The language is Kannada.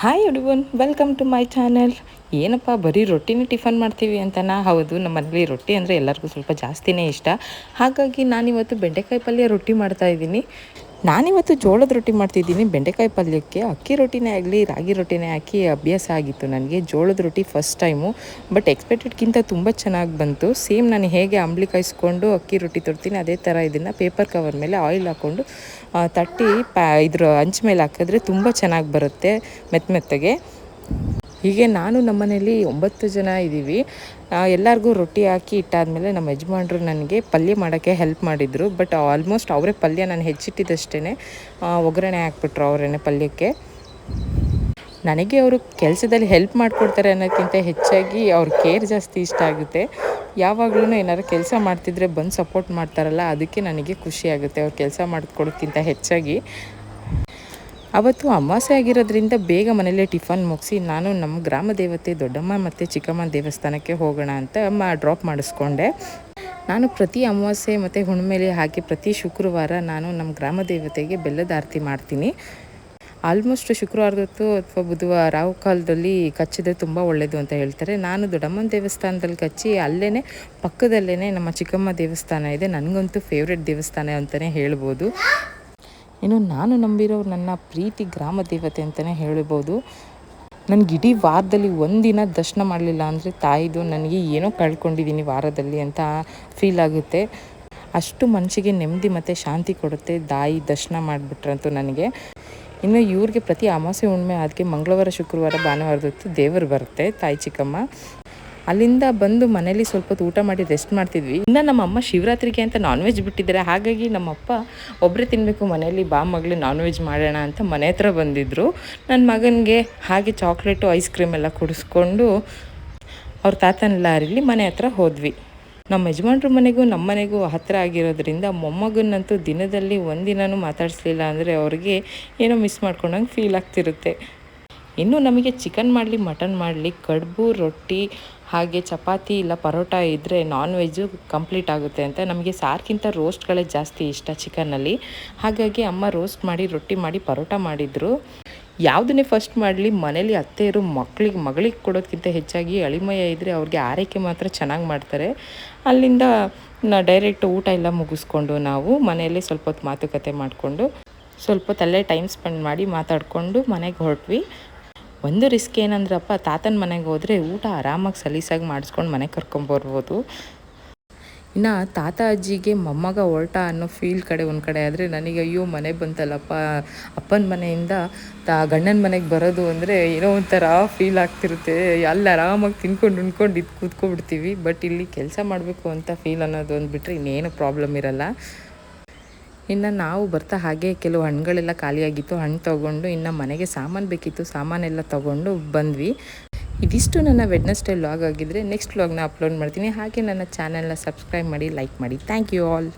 ಹಾಯ್ ಹುಡುಗನ್ ವೆಲ್ಕಮ್ ಟು ಮೈ ಚಾನೆಲ್ ಏನಪ್ಪ, ಬರೀ ರೊಟ್ಟಿನೇ ಟಿಫನ್ ಮಾಡ್ತೀವಿ ಅಂತನಾ? ಹೌದು, ನಮ್ಮ ಮನೇಲಿ ರೊಟ್ಟಿ ಅಂದರೆ ಎಲ್ಲರಿಗೂ ಸ್ವಲ್ಪ ಜಾಸ್ತಿನೇ ಇಷ್ಟ. ಹಾಗಾಗಿ ನಾನಿವತ್ತು ಬೆಂಡೆಕಾಯಿ ಪಲ್ಯ ರೊಟ್ಟಿ ಮಾಡ್ತಾ ಇದ್ದೀನಿ. ನಾನಿವತ್ತು ಜೋಳದ ರೊಟ್ಟಿ ಮಾಡ್ತಿದ್ದೀನಿ. ಬೆಂಡೆಕಾಯಿ ಪಲ್ಯಕ್ಕೆ ಅಕ್ಕಿ ರೊಟ್ಟಿನೇ ಆಗಲಿ, ರಾಗಿ ರೊಟ್ಟಿನೇ ಹಾಕಿ ಅಭ್ಯಾಸ ಆಗಿತ್ತು ನನಗೆ. ಜೋಳದ ರೊಟ್ಟಿ ಫಸ್ಟ್ ಟೈಮು ಬಟ್ ಎಕ್ಸ್ಪೆಕ್ಟೆಡ್ಗಿಂತ ತುಂಬ ಚೆನ್ನಾಗಿ ಬಂತು. ಸೇಮ್ ನಾನು ಹೇಗೆ ಅಂಬ್ಲಿ ಕಾಯಿಸ್ಕೊಂಡು ಅಕ್ಕಿ ರೊಟ್ಟಿ ತರ್ತೀನಿ ಅದೇ ಥರ ಇದನ್ನು ಪೇಪರ್ ಕವರ್ ಮೇಲೆ ಆಯಿಲ್ ಹಾಕ್ಕೊಂಡು ತಟ್ಟಿ ಪ್ಯಾ ಇದ್ರ ಹಂಚ್ ಮೇಲೆ ಹಾಕಿದ್ರೆ ತುಂಬ ಚೆನ್ನಾಗಿ ಬರುತ್ತೆ ಮೆತ್ತ ಮೆತ್ತಗೆ. ಹೀಗೆ ನಾನು ನಮ್ಮನೇಲಿ ಒಂಬತ್ತು ಜನ ಇದ್ದೀವಿ. ಎಲ್ಲರಿಗೂ ರೊಟ್ಟಿ ಹಾಕಿ ಇಟ್ಟಾದಮೇಲೆ ನಮ್ಮ ಯಜಮಾನ್ರು ನನಗೆ ಪಲ್ಯ ಮಾಡೋಕ್ಕೆ ಹೆಲ್ಪ್ ಮಾಡಿದರು. ಬಟ್ ಆಲ್ಮೋಸ್ಟ್ ಅವರೇ ಪಲ್ಯ ನಾನು ಹೆಚ್ಚಿಟ್ಟಿದ್ದಷ್ಟೇ ಒಗ್ಗರಣೆ ಹಾಕ್ಬಿಟ್ರು ಅವರೇ ಪಲ್ಯಕ್ಕೆ. ನನಗೆ ಅವರು ಕೆಲಸದಲ್ಲಿ ಹೆಲ್ಪ್ ಮಾಡಿಕೊಡ್ತಾರೆ ಅನ್ನೋದಕ್ಕಿಂತ ಹೆಚ್ಚಾಗಿ ಅವ್ರ ಕೇರ್ ಜಾಸ್ತಿ ಇಷ್ಟ ಆಗುತ್ತೆ. ಯಾವಾಗಲೂ ಏನಾದ್ರು ಕೆಲಸ ಮಾಡ್ತಿದ್ರೆ ಬಂದು ಸಪೋರ್ಟ್ ಮಾಡ್ತಾರಲ್ಲ, ಅದಕ್ಕೆ ನನಗೆ ಖುಷಿ ಆಗುತ್ತೆ ಅವ್ರು ಕೆಲಸ ಮಾಡಿಕೊಡೋಕ್ಕಿಂತ ಹೆಚ್ಚಾಗಿ. ಅವತ್ತು ಅಮಾವಾಸ್ಯೆ ಆಗಿರೋದ್ರಿಂದ ಬೇಗ ಮನೇಲಿ ಟಿಫನ್ ಮುಗಿಸಿ ನಾನು ನಮ್ಮ ಗ್ರಾಮ ದೇವತೆ ದೊಡ್ಡಮ್ಮ ಮತ್ತು ಚಿಕ್ಕಮ್ಮ ದೇವಸ್ಥಾನಕ್ಕೆ ಹೋಗೋಣ ಅಂತ ಮಾ ಡ್ರಾಪ್ ಮಾಡಿಸ್ಕೊಂಡೆ. ನಾನು ಪ್ರತಿ ಅಮಾವಾಸ್ಯೆ ಮತ್ತು ಹುಣ್ಮೇಲೆ ಹಾಕಿ ಪ್ರತಿ ಶುಕ್ರವಾರ ನಾನು ನಮ್ಮ ಗ್ರಾಮ ದೇವತೆಗೆ ಬೆಲ್ಲದ ಆರತಿ ಮಾಡ್ತೀನಿ. ಆಲ್ಮೋಸ್ಟ್ ಶುಕ್ರವಾರದತ್ತು ಅಥವಾ ಬುಧವಾರ ಕಾಲದಲ್ಲಿ ಕಚ್ಚಿದ್ರೆ ತುಂಬ ಒಳ್ಳೆಯದು ಅಂತ ಹೇಳ್ತಾರೆ. ನಾನು ದೊಡ್ಡಮ್ಮನ ದೇವಸ್ಥಾನದಲ್ಲಿ ಕಚ್ಚಿ ಅಲ್ಲೇ ಪಕ್ಕದಲ್ಲೇ ನಮ್ಮ ಚಿಕ್ಕಮ್ಮ ದೇವಸ್ಥಾನ ಇದೆ. ನನಗಂತೂ ಫೇವ್ರೆಟ್ ದೇವಸ್ಥಾನ ಅಂತಲೇ ಹೇಳ್ಬೋದು. ಇನ್ನು ನಾನು ನಂಬಿರೋ ನನ್ನ ಪ್ರೀತಿ ಗ್ರಾಮ ದೇವತೆ ಅಂತಲೇ ಹೇಳ್ಬೋದು. ನನಗೆ ಇಡೀ ವಾರದಲ್ಲಿ ಒಂದಿನ ದರ್ಶನ ಮಾಡಲಿಲ್ಲ ಅಂದರೆ ತಾಯಿದು ನನಗೆ ಏನೋ ಕಳ್ಕೊಂಡಿದ್ದೀನಿ ವಾರದಲ್ಲಿ ಅಂತ ಫೀಲ್ ಆಗುತ್ತೆ. ಅಷ್ಟು ಮನಸ್ಸಿಗೆ ನೆಮ್ಮದಿ ಮತ್ತು ಶಾಂತಿ ಕೊಡುತ್ತೆ ತಾಯಿ ದರ್ಶನ ಮಾಡಿಬಿಟ್ರಂತೂ ನನಗೆ. ಇನ್ನು ಇವ್ರಿಗೆ ಪ್ರತಿ ಅಮಾವಾಸ್ಯೆ ಹುಣ್ಣಿಮೆ ಅದಕ್ಕೆ ಮಂಗಳವಾರ ಶುಕ್ರವಾರ ಭಾನುವಾರದೊತ್ತು ದೇವರು ಬರುತ್ತೆ ತಾಯಿ ಚಿಕ್ಕಮ್ಮ. ಅಲ್ಲಿಂದ ಬಂದು ಮನೇಲಿ ಸ್ವಲ್ಪ ಹೊತ್ತು ಊಟ ಮಾಡಿ ರೆಸ್ಟ್ ಮಾಡ್ತಿದ್ವಿ. ಇನ್ನು ನಮ್ಮ ಅಮ್ಮ ಶಿವರಾತ್ರಿಗೆ ಅಂತ ನಾನ್ ವೆಜ್ ಬಿಟ್ಟಿದ್ದಾರೆ. ಹಾಗಾಗಿ ನಮ್ಮಪ್ಪ ಒಬ್ಬರೇ ತಿನ್ನಬೇಕು ಮನೇಲಿ ಬಾ ಮಗಳು ನಾನ್ ವೆಜ್ ಮಾಡೋಣ ಅಂತ ಮನೆ ಹತ್ರ ಬಂದಿದ್ದರು ನನ್ನ ಮಗನಿಗೆ ಹಾಗೆ ಚಾಕ್ಲೇಟು ಐಸ್ ಕ್ರೀಮ್ ಎಲ್ಲ ಕುಡಿಸ್ಕೊಂಡು ಅವ್ರ ತಾತನೆಲ್ಲ ಲಾರಿಲಿ ಮನೆ ಹತ್ರ ಹೋದ್ವಿ. ನಮ್ಮ ಯಜಮಾನ್ರ ಮನೆಗೂ, ನಮ್ಮ ಮನೆಗೂ ಹತ್ತಿರ ಆಗಿರೋದ್ರಿಂದ ಮೊಮ್ಮಗನಂತೂ ದಿನದಲ್ಲಿ ಒಂದಿನೂ ಮಾತಾಡಿಸ್ಲಿಲ್ಲ ಅಂದರೆ ಅವ್ರಿಗೆ ಏನೋ ಮಿಸ್ ಮಾಡ್ಕೊಂಡಂಗೆ ಫೀಲ್ ಆಗ್ತಿರುತ್ತೆ. ಇನ್ನು ನಮಗೆ ಚಿಕನ್ ಮಾಡಲಿ ಮಟನ್ ಮಾಡಲಿ, ಕಡುಬು, ರೊಟ್ಟಿ, ಹಾಗೆ ಚಪಾತಿ ಇಲ್ಲ ಪರೋಟ ಇದ್ದರೆ ನಾನ್ ವೆಜ್ಜು ಕಂಪ್ಲೀಟ್ ಆಗುತ್ತೆ ಅಂತ ನಮಗೆ ಸಾರ್ಗಿಂತ ರೋಸ್ಟ್ಗಳೇ ಜಾಸ್ತಿ ಇಷ್ಟ ಚಿಕನ್ನಲ್ಲಿ ಹಾಗಾಗಿ ಅಮ್ಮ ರೋಸ್ಟ್ ಮಾಡಿ, ರೊಟ್ಟಿ ಮಾಡಿ, ಪರೋಟ ಮಾಡಿದರು. ಯಾವುದನ್ನೇ ಫಸ್ಟ್ ಮಾಡಲಿ, ಮನೇಲಿ ಅತ್ತೆಯರು ಮಕ್ಳಿಗೆ, ಮಗಳಿಗೆ ಕೊಡೋದಕ್ಕಿಂತ ಹೆಚ್ಚಾಗಿ ಅಳಿಮಯ ಇದ್ದರೆ ಅವ್ರಿಗೆ ಆರೈಕೆ ಮಾತ್ರ ಚೆನ್ನಾಗಿ ಮಾಡ್ತಾರೆ. ಅಲ್ಲಿಂದ ನಾ ಡೈರೆಕ್ಟ್ ಊಟ ಎಲ್ಲ ಮುಗಿಸ್ಕೊಂಡು ನಾವು ಮನೆಯಲ್ಲಿ ಸ್ವಲ್ಪ ಹೊತ್ತು ಮಾತುಕತೆ ಮಾಡಿಕೊಂಡು ಸ್ವಲ್ಪ ಹೊತ್ತಲ್ಲೇ ಟೈಮ್ ಸ್ಪೆಂಡ್ ಮಾಡಿ ಮಾತಾಡಿಕೊಂಡು ಮನೆಗೆ ಹೊರಟ್ವಿ. ಒಂದು ರಿಸ್ಕ್ ಏನಂದ್ರಪ್ಪ, ತಾತನ ಮನೆಗೆ ಹೋದರೆ ಊಟ ಆರಾಮಾಗಿ ಸಲೀಸಾಗಿ ಮಾಡಿಸ್ಕೊಂಡು ಮನೆಗೆ ಕರ್ಕೊಂಬರ್ಬೋದು ಇನ್ನು ತಾತ ಅಜ್ಜಿಗೆ ಮೊಮ್ಮಗ ಹೊರಟ ಅನ್ನೋ ಫೀಲ್ ಕಡೆ ಒಂದು ಕಡೆ ಆದರೆ ನನಗೆ ಅಯ್ಯೋ ಮನೆ ಬಂತಲ್ಲಪ್ಪ, ಅಪ್ಪನ ಮನೆಯಿಂದ ತಾ ಗಂಡನ ಮನೆಗೆ ಬರೋದು ಅಂದರೆ ಏನೋ ಒಂಥರ ಫೀಲ್ ಆಗ್ತಿರುತ್ತೆ. ಅಲ್ಲಿ ಆರಾಮಾಗಿ ತಿನ್ಕೊಂಡು ಉಣ್ಕೊಂಡು ಇದು ಕೂತ್ಕೊಬಿಡ್ತೀವಿ. ಬಟ್ ಇಲ್ಲಿ ಕೆಲಸ ಮಾಡಬೇಕು ಅಂತ ಫೀಲ್ ಅನ್ನೋದು ಒಂದು ಬಿಟ್ಟರೆ ಇನ್ನೇನು ಪ್ರಾಬ್ಲಮ್ ಇರಲ್ಲ. ಇನ್ನು ನಾವು ಬರ್ತಾ ಹಾಗೆ ಕೆಲವು ಹಣ್ಣುಗಳೆಲ್ಲ ಖಾಲಿಯಾಗಿತ್ತು. ಹಣ್ಣು ತೊಗೊಂಡು ಇನ್ನು ಮನೆಗೆ ಸಾಮಾನು ಬೇಕಿತ್ತು, ಸಾಮಾನೆಲ್ಲ ತೊಗೊಂಡು ಬಂದ್ವಿ. ಇದಿಷ್ಟು ನನ್ನ ವೆಡ್ನೆಸ್ಡೇ ವ್ಲಾಗ್ ಆಗಿದ್ದರೆ ನೆಕ್ಸ್ಟ್ ವ್ಲಾಗ್ನ ಅಪ್ಲೋಡ್ ಮಾಡ್ತೀನಿ. ಹಾಗೆ ನನ್ನ ಚಾನೆಲ್ನ ಸಬ್ಸ್ಕ್ರೈಬ್ ಮಾಡಿ ಲೈಕ್ ಮಾಡಿ. Thank you all